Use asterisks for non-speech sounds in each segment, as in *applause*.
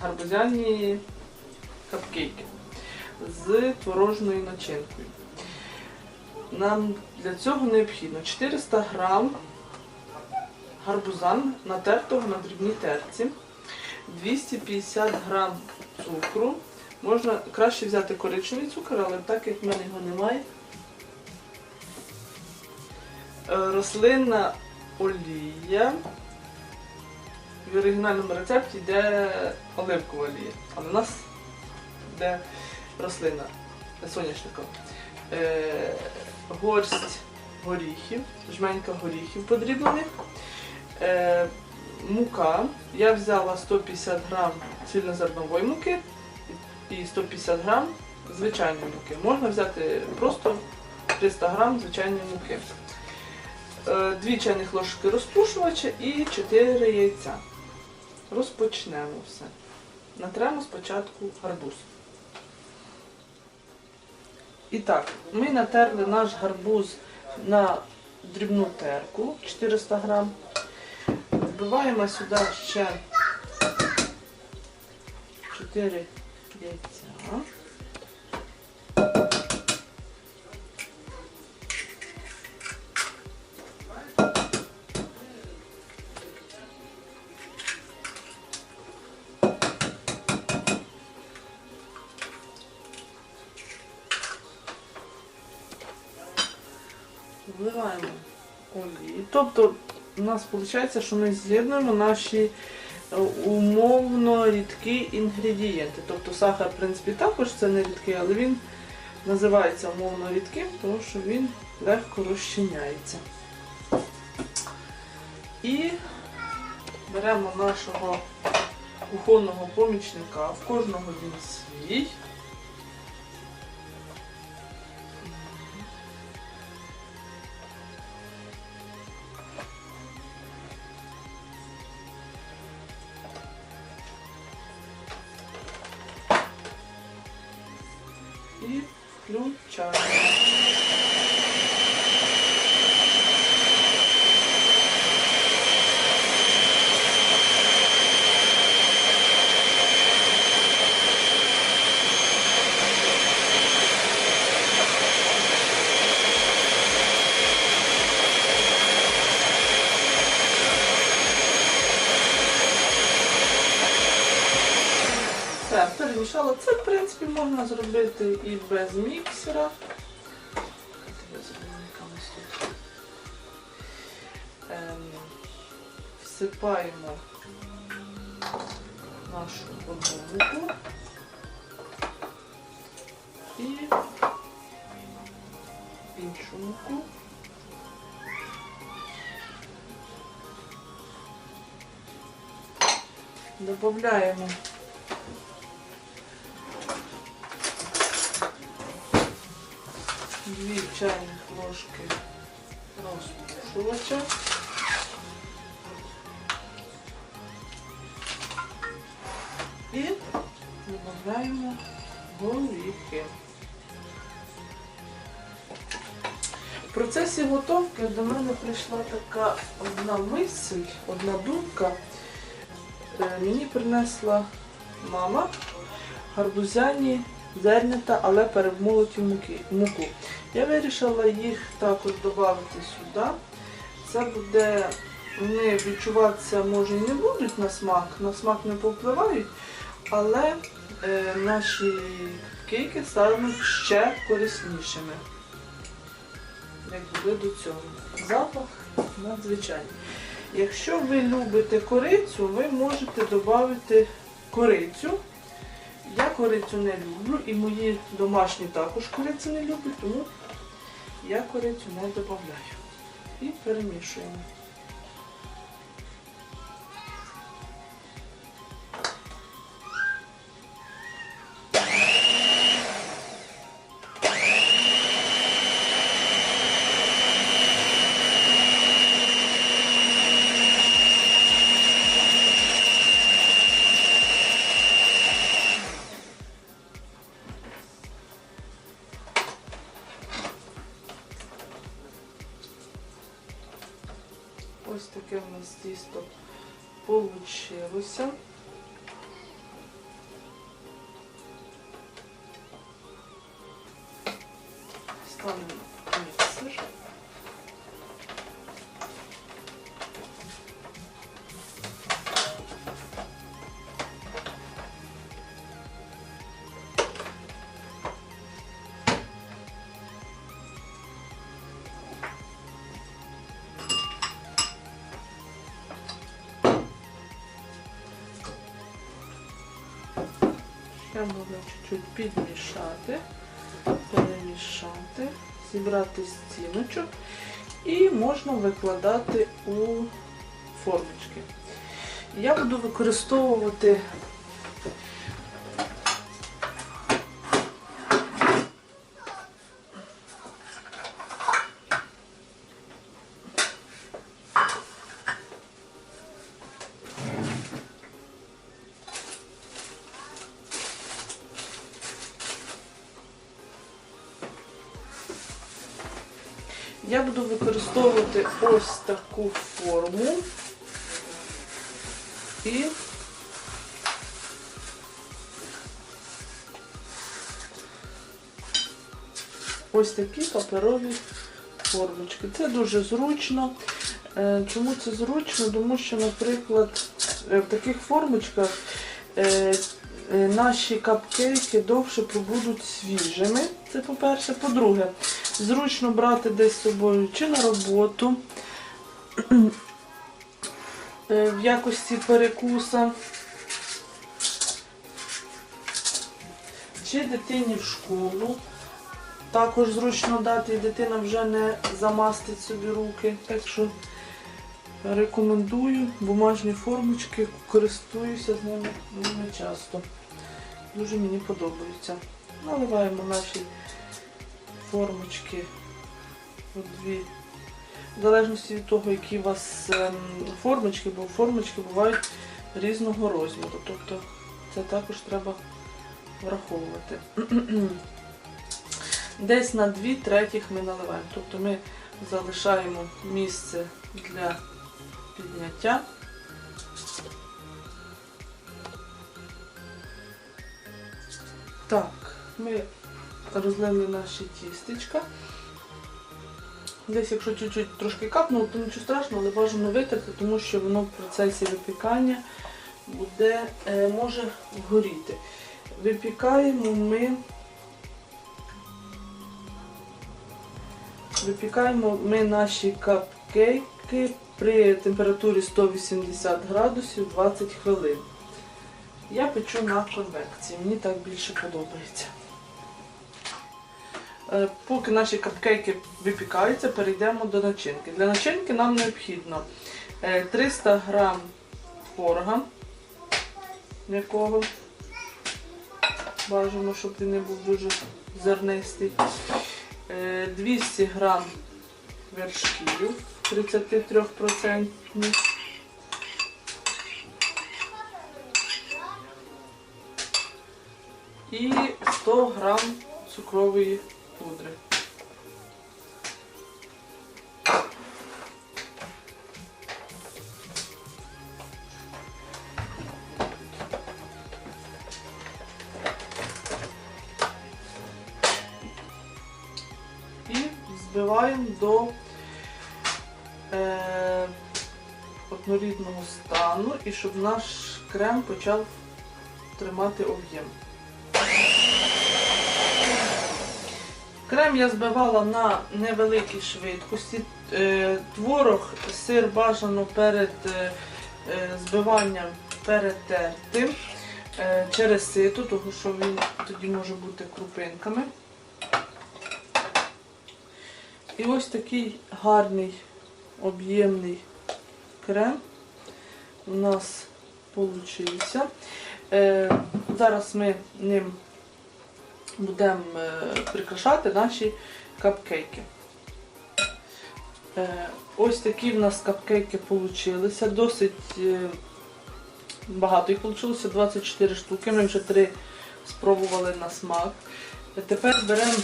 гарбузяні капкейки з творожною начинкою. Нам для цього необхідно 400 грам гарбуза натертого на дрібній терці, 250 грам цукру. Можна краще взяти коричневий цукор, але так як в мене його немає. Е, Рослинна олія. В оригінальному рецепті йде оливкова олія, але в нас йде рослина соняшникова. Е, горсть горіхів, жменька горіхів подріблених. Е, мука. Я взяла 150 грам цільнозернової муки і 150 грам звичайної муки. Можна взяти просто 300 грам звичайної муки. Е, Дві чайних ложки розпушувача і 4 яйця. Розпочнемо все. Натремо спочатку гарбуз. І так, ми натерли наш гарбуз на дрібну терку 400 грам. Вбиваємо сюди ще 4 яйця. Тобто у нас виходить, що ми з'єднуємо наші е, умовно рідкі інгредієнти. Тобто сахар, в принципі, також це не рідкий, але він називається умовно рідким, тому що він легко розчиняється. І беремо нашого кухонного помічника, в кожного він свій. І включаємо. Це, в принципі, можна зробити і без міксера. Ем, Всипаємо нашу одну і іншу муку. Добавляємо дві чайних ложки розпушувача. І додаємо горіхи. В процесі готовки до мене прийшла така одна мисль, одна думка. Е, Мені принесла мама гарбузяні зернята, але перемолоті муку. Я вирішила їх також додати сюди. Це буде, вони відчуватися може і не будуть на смак, на смак не повпливають, але е, наші кейки стануть ще кориснішими, як були до цього. Запах надзвичайний. Якщо ви любите корицю, ви можете додати корицю. Я корицю не люблю і мої домашні також корицю не люблять, тому я корицю не додаю. І перемішуємо. Ось таке у нас тісто получилося. Ще можна чуть-чуть підмішати, перемішати, зібрати стіночок і можна викладати у формочки. Я буду використовувати Я буду використовувати ось таку форму і ось такі паперові формочки. Це дуже зручно. Е, Чому це зручно? Тому що, наприклад, е, в таких формочках е, наші капкейки довше побудуть свіжими. Це по-перше. По-друге, зручно брати десь з собою чи на роботу е, в якості перекуса, чи дитині в школу. Також зручно дати, і дитина вже не замастить собі руки. Так що рекомендую бумажні формочки, користуюся з ними дуже часто. Дуже мені подобаються. Наливаємо наші формочки у дві. В залежності від того, які у вас ем, формочки, бо формочки бувають різного розміру. Тобто це також треба враховувати. *clears throat* Десь на дві третіх ми наливаємо. Тобто ми залишаємо місце для підняття. Так, ми розлили наші тістечка. Десь, якщо чуть-чуть трошки капнуло, то нічого страшного, але бажано витерти, тому що воно в процесі випікання буде, е, може горіти. Випікаємо ми. Випікаємо ми наші капкейки при температурі 180 градусів 20 хвилин. Я печу на конвекції, мені так більше подобається. Е, Поки наші капкейки випікаються, перейдемо до начинки. Для начинки нам необхідно е, 300 г творога м'якого. Бажано, щоб він не був дуже зернистий. Е, 200 г вершків 33%. І 100 г цукрової пудри. І збиваємо до е, однорідного стану і щоб наш крем почав тримати об'єм. Крем я збивала на невеликій швидкості. Е, Творог, сир бажано перед е, збиванням перетерти через сито, тому що він тоді може бути крупинками. І ось такий гарний об'ємний крем у нас получився. Е, Зараз ми ним будемо е, прикрашати наші капкейки. Е, Ось такі в нас капкейки получилися. Досить багато їх вийшло, 24 штуки. Ми вже три спробували на смак. Тепер беремо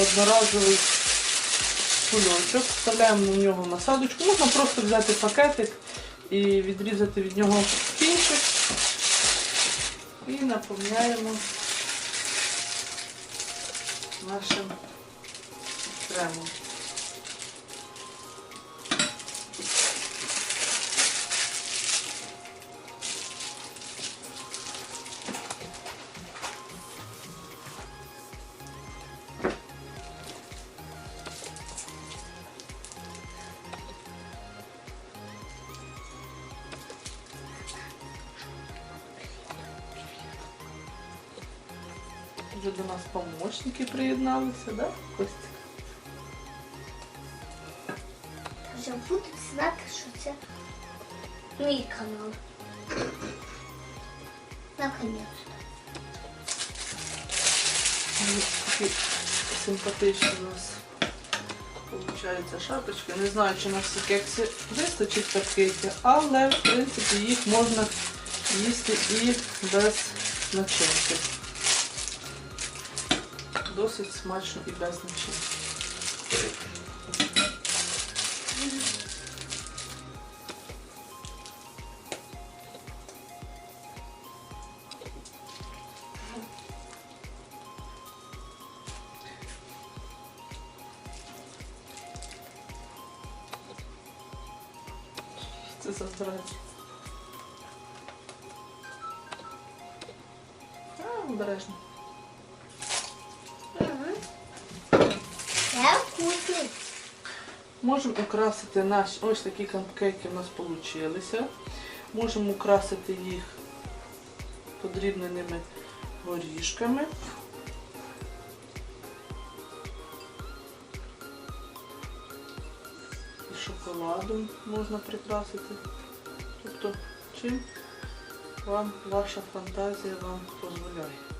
одноразовий кульочок, вставляємо на нього насадочку. Можна просто взяти пакетик і відрізати від нього кінчик і наповняємо нашим кремом. Вже до нас помощники приєдналися, да, Костя? Вже будуть знати, що це мій канал. Наконець. Такі симпатичні у нас получаються шапочки. Не знаю, чи на всі кекси вистачить пакеті, але в принципі їх можна їсти і без начинки. Досить смачно і без начинки. Це за здрать. А, обережно. Можемо украсити наші ось такі капкейки у нас вийшли. Можемо украсити їх подрібненими горішками. І шоколадом можна прикрасити. Тобто, чим вам ваша фантазія вам дозволяє.